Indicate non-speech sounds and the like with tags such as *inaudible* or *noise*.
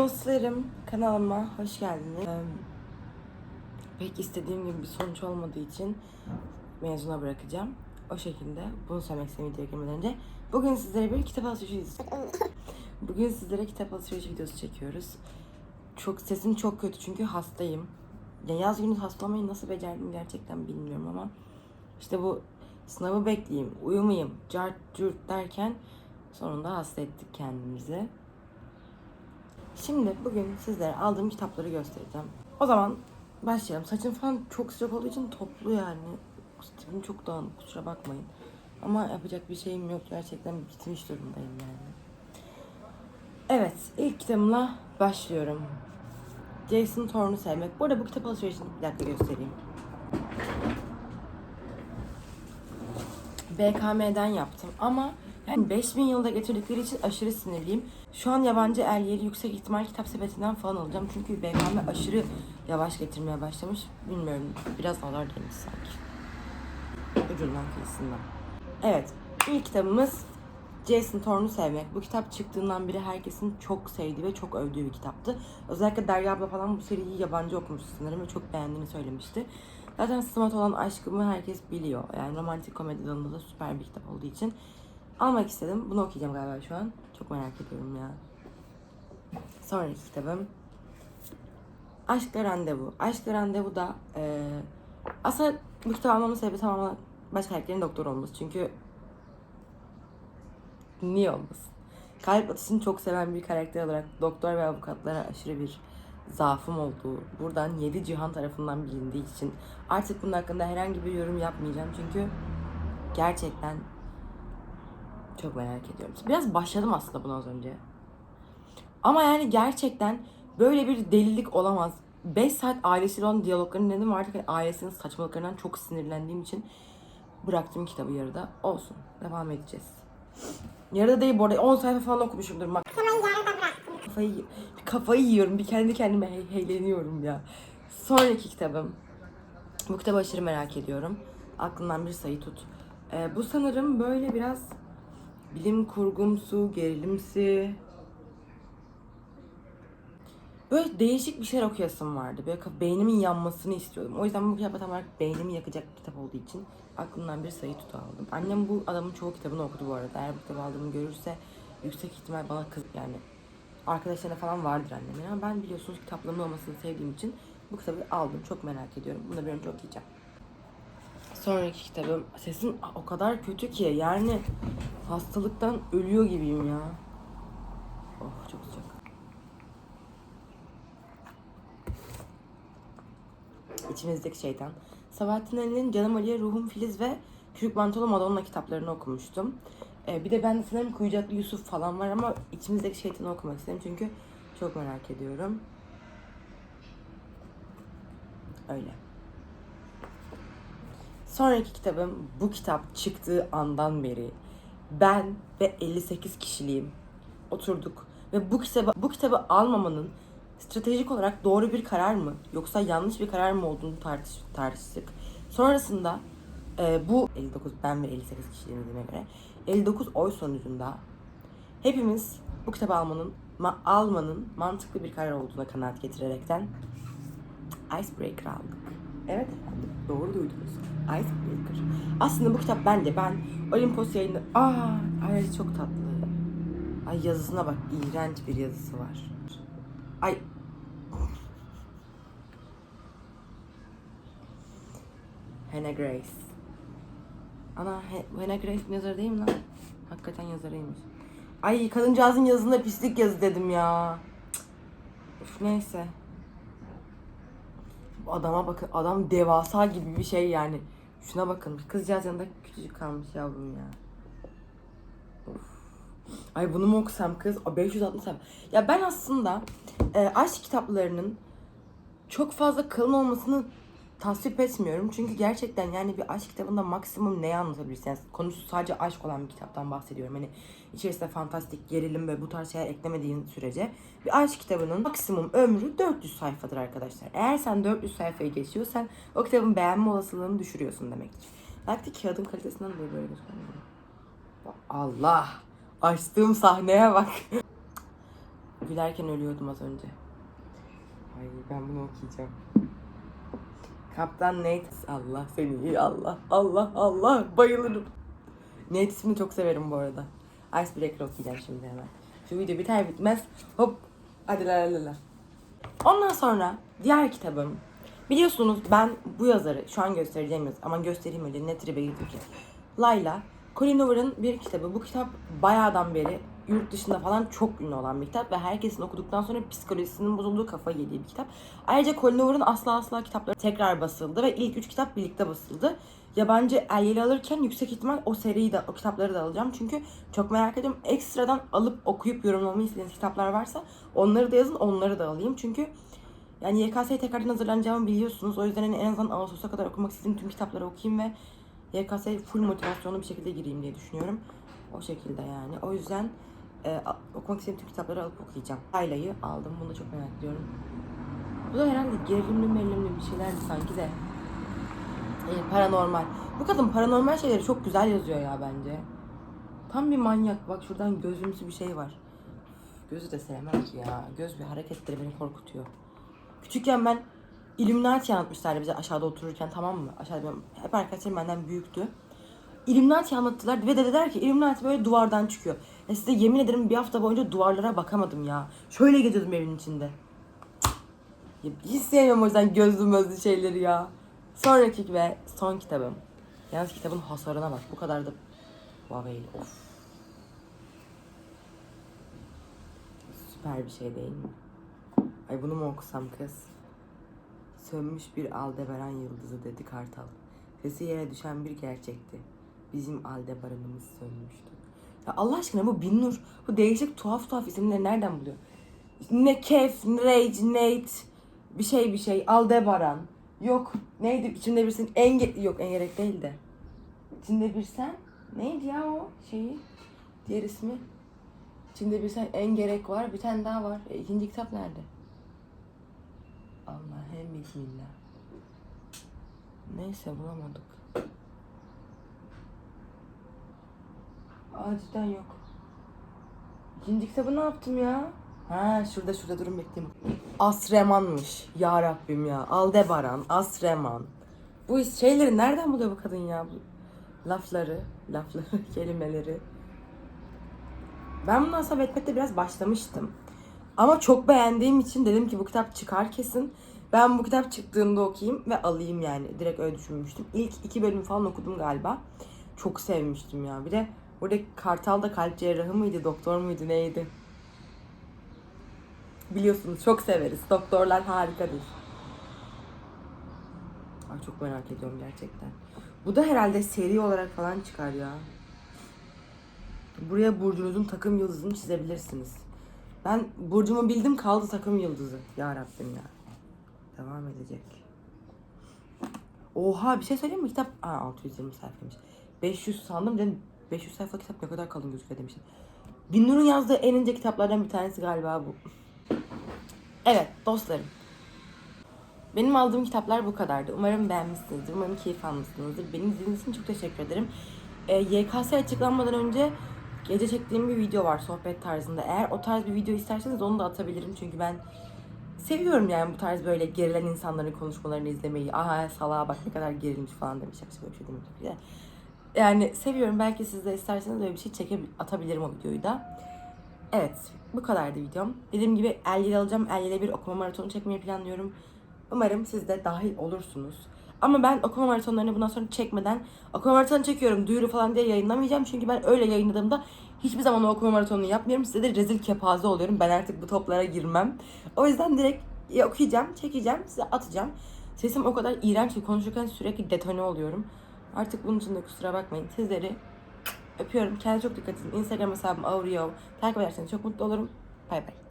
dostlarım, kanalıma hoş geldiniz. Ee, pek istediğim gibi bir sonuç olmadığı için mezuna bırakacağım. O şekilde bunu söylemek istedim videoya girmeden önce. Bugün sizlere bir kitap alışverişi *laughs* Bugün sizlere kitap alışverişi videosu çekiyoruz. Çok sesim çok kötü çünkü hastayım. Ya yaz günü hastalamayı nasıl becerdim gerçekten bilmiyorum ama işte bu sınavı bekleyeyim, uyumayayım, cart cürt derken sonunda hasta ettik kendimizi. Şimdi bugün sizlere aldığım kitapları göstereceğim. O zaman başlayalım. Saçım falan çok sıcak olduğu için toplu yani. Tipim çok dağınık kusura bakmayın. Ama yapacak bir şeyim yok. Gerçekten bitmiş durumdayım yani. Evet, ilk kitabımla başlıyorum. Jason Thorne'u sevmek. Bu arada bu kitap alışverişini bir dakika göstereyim. BKM'den yaptım ama yani 5000 yılda getirdikleri için aşırı sinirliyim. Şu an yabancı el yeri yüksek ihtimal kitap sepetinden falan alacağım. Çünkü BKM aşırı yavaş getirmeye başlamış. Bilmiyorum biraz alar demiş sanki. Ucundan kıyısından. Evet ilk kitabımız Jason Thorne'u sevmek. Bu kitap çıktığından beri herkesin çok sevdiği ve çok övdüğü bir kitaptı. Özellikle Derya abla falan bu seriyi yabancı okumuş sanırım ve çok beğendiğini söylemişti. Zaten Sımat olan aşkımı herkes biliyor. Yani romantik komedi dalında da süper bir kitap olduğu için almak istedim. Bunu okuyacağım galiba şu an. Çok merak ediyorum ya. Sonraki kitabım Aşkla Randevu. Aşkla Randevu da eee aslında bu kitabı almamın sebebi tamamen baş karakterin doktor olması. Çünkü niye olmasın? Kalp atışını çok seven bir karakter olarak doktor ve avukatlara aşırı bir zaafım olduğu, buradan yedi cihan tarafından bilindiği için artık bunun hakkında herhangi bir yorum yapmayacağım. Çünkü gerçekten çok merak ediyorum. Biraz başladım aslında buna az önce. Ama yani gerçekten böyle bir delilik olamaz. 5 saat ailesiyle olan diyaloglarını dinledim ve artık ailesinin saçmalıklarından çok sinirlendiğim için bıraktım kitabı yarıda. Olsun. Devam edeceğiz. Yarıda değil bu arada 10 sayfa falan okumuşumdur. Bak. Kafayı, kafayı yiyorum. Bir kendi kendime he- heyleniyorum ya. Sonraki kitabım. Bu kitabı aşırı merak ediyorum. Aklından bir sayı tut. Ee, bu sanırım böyle biraz bilim kurgumsu, gerilimsi. Böyle değişik bir şeyler okuyasım vardı. Böyle beynimin yanmasını istiyordum. O yüzden bu kitap tam olarak beynimi yakacak bir kitap olduğu için aklımdan bir sayı tutu aldım. Annem bu adamın çoğu kitabını okudu bu arada. Eğer bu kitabı aldığımı görürse yüksek ihtimal bana kız yani arkadaşlarına falan vardır annemin ama ben biliyorsunuz kitaplarımın olmasını sevdiğim için bu kitabı aldım. Çok merak ediyorum. Bunu da bir önce okuyacağım. Sonraki kitabım sesim o kadar kötü ki yani hastalıktan ölüyor gibiyim ya. Oh çok sıcak. İçimizdeki şeytan. Sabahattin Ali'nin Canım Ali'ye Ruhum Filiz ve Kürk Mantolu Madonna kitaplarını okumuştum. Ee, bir de ben sanırım Kuyucaklı Yusuf falan var ama içimizdeki şeytanı okumak istedim çünkü çok merak ediyorum. Öyle. Sonraki kitabım bu kitap çıktığı andan beri ben ve 58 kişiliğim oturduk ve bu kitabı bu kitabı almamanın stratejik olarak doğru bir karar mı yoksa yanlış bir karar mı olduğunu tartış, tartıştık. Sonrasında e, bu 59 ben ve 58 kişiliğim dediğime göre 59 oy sonucunda hepimiz bu kitabı almanın ma- almanın mantıklı bir karar olduğuna kanaat getirerekten Icebreaker aldık. Evet doğru duydunuz. Icebreaker. Aslında bu kitap bence ben Olimpos yayını... Aa, ay çok tatlı. Ay yazısına bak, iğrenç bir yazısı var. Ay. Hannah Grace. Ana, Hannah Grace yazarı değil mi lan? Hakikaten yazarıymış. Ay kadıncağızın yazısında pislik yazı dedim ya. Üf, neyse. Adama bakın. Adam devasa gibi bir şey yani. Şuna bakın. Kızcağız yanında küçücük kalmış yavrum ya. Of. Ay bunu mu okusam kız? O 560 sayfa. Ya ben aslında e, aşk kitaplarının çok fazla kalın olmasını tasvip etmiyorum. Çünkü gerçekten yani bir aşk kitabında maksimum neyi anlatabilirsin? Yani konusu sadece aşk olan bir kitaptan bahsediyorum. Hani içerisinde fantastik, gerilim ve bu tarz şeyler eklemediğin sürece bir aşk kitabının maksimum ömrü 400 sayfadır arkadaşlar. Eğer sen 400 sayfayı geçiyorsan o kitabın beğenme olasılığını düşürüyorsun demektir. Belki de kağıdın kalitesinden dolayı böyle gözüküyor. Allah! Açtığım sahneye bak. *laughs* gülerken ölüyordum az önce. Ay ben bunu okuyacağım. Kaptan Nate. Allah seni iyi Allah. Allah Allah. Bayılırım. Nate ismini çok severim bu arada. Icebreaker okuyacağım şimdi hemen. Şu video biter bitmez. Hop. Hadi la la la. Ondan sonra diğer kitabım. Biliyorsunuz ben bu yazarı şu an göstereceğim yaz ama göstereyim önce ne tribe girecek. Layla. Colin Hoover'ın bir kitabı. Bu kitap bayağıdan beri yurt dışında falan çok ünlü olan bir kitap ve herkesin okuduktan sonra psikolojisinin bozulduğu kafa yediği bir kitap. Ayrıca Colin Hoover'ın Asla Asla kitapları tekrar basıldı ve ilk üç kitap birlikte basıldı. Yabancı el yeli alırken yüksek ihtimal o seriyi de o kitapları da alacağım. Çünkü çok merak ediyorum. Ekstradan alıp okuyup yorumlamayı istediğiniz kitaplar varsa onları da yazın onları da alayım. Çünkü yani YKS'ye tekrardan hazırlanacağımı biliyorsunuz. O yüzden hani en azından Ağustos'a kadar okumak istediğim tüm kitapları okuyayım ve YKS'ye full motivasyonlu bir şekilde gireyim diye düşünüyorum. O şekilde yani. O yüzden e, okumak istediğim tüm kitapları alıp okuyacağım. Ayla'yı aldım. Bunu da çok merak ediyorum. Bu da herhalde gerilimli merilimli bir şeylerdi sanki de. E, paranormal. Bu kadın paranormal şeyleri çok güzel yazıyor ya bence. Tam bir manyak. Bak şuradan gözümsü bir şey var. Gözü de sevmem ki ya. Göz bir hareketleri beni korkutuyor. Küçükken ben Illuminati anlatmışlardı bize aşağıda otururken tamam mı? Aşağıda benim, hep arkadaşlarım benden büyüktü. Illuminati anlattılar ve de dediler ki Illuminati böyle duvardan çıkıyor. Ya size yemin ederim bir hafta boyunca duvarlara bakamadım ya. Şöyle geziyordum evin içinde. Ya hiç sevmiyorum o yüzden gözlü mözlü şeyleri ya. Sonraki ve son kitabım. Yalnız kitabın hasarına bak. Bu kadar da Vaveil of. Süper bir şey değil mi? Ay bunu mu okusam kız? Sönmüş bir Aldebaran yıldızı dedi Kartal. Sesi yere düşen bir gerçekti. Bizim Aldebaran'ımız sönmüştü. Ya Allah aşkına bu Binnur. Bu değişik tuhaf tuhaf isimleri nereden buluyor? Ne Kef, ne Rage, Nate, bir şey bir şey, Aldebaran. Yok neydi içinde bir sen enge yok engerek değil de. İçinde bir sen neydi ya o şeyi? Diğer ismi. İçinde bir sen en gerek var. Bir tane daha var. E, ikinci kitap nerede? Allah'ım bismillah. Neyse bulamadık. Aa cidden yok. İkinci kitabı ne yaptım ya? Ha şurada şurada durun bekleyeyim. Asreman'mış. Ya Rabbim ya. Aldebaran, Asreman. Bu şeyleri nereden buluyor bu kadın ya? Lafları, lafları, *laughs* kelimeleri. Ben bundan aslında biraz başlamıştım. Ama çok beğendiğim için dedim ki bu kitap çıkar kesin. Ben bu kitap çıktığında okuyayım ve alayım yani. Direkt öyle düşünmüştüm. İlk iki bölüm falan okudum galiba. Çok sevmiştim ya. Bir de burada Kartal da kalp cerrahı mıydı, doktor muydu, neydi? Biliyorsunuz çok severiz. Doktorlar harikadır. Ay çok merak ediyorum gerçekten. Bu da herhalde seri olarak falan çıkar ya. Buraya burcunuzun takım yıldızını çizebilirsiniz. Ben burcumu bildim kaldı takım yıldızı. Ya Rabbim ya. Devam edecek. Oha bir şey söyleyeyim mi? Kitap Aa, 620 sayfaymış. 500 sandım dedim 500 sayfa kitap ne kadar kalın gözüküyor demiştim. Binnur'un yazdığı en ince kitaplardan bir tanesi galiba bu. Evet dostlarım. Benim aldığım kitaplar bu kadardı. Umarım beğenmişsinizdir. Umarım keyif almışsınızdır. Beni izlediğiniz için çok teşekkür ederim. Ee, YKS açıklanmadan önce gece çektiğim bir video var sohbet tarzında. Eğer o tarz bir video isterseniz onu da atabilirim. Çünkü ben seviyorum yani bu tarz böyle gerilen insanların konuşmalarını izlemeyi. Aha salağa bak ne kadar gerilmiş falan demiş. Böyle bir şey demedim tabii de. Yani seviyorum. Belki siz de isterseniz böyle bir şey çekip atabilirim o videoyu da. Evet bu kadardı videom. Dediğim gibi el ele alacağım. El ele bir okuma maratonu çekmeyi planlıyorum. Umarım siz de dahil olursunuz. Ama ben okuma maratonlarını bundan sonra çekmeden okuma maratonu çekiyorum duyuru falan diye yayınlamayacağım. Çünkü ben öyle yayınladığımda hiçbir zaman o okuma maratonunu yapmıyorum. Size de rezil kepaze oluyorum. Ben artık bu toplara girmem. O yüzden direkt ya okuyacağım, çekeceğim, size atacağım. Sesim o kadar iğrenç ki konuşurken sürekli detone oluyorum. Artık bunun için de kusura bakmayın. Sizleri öpüyorum. Kendinize çok dikkat edin. Instagram hesabım Aureo. Takip ederseniz çok mutlu olurum. Bay bay.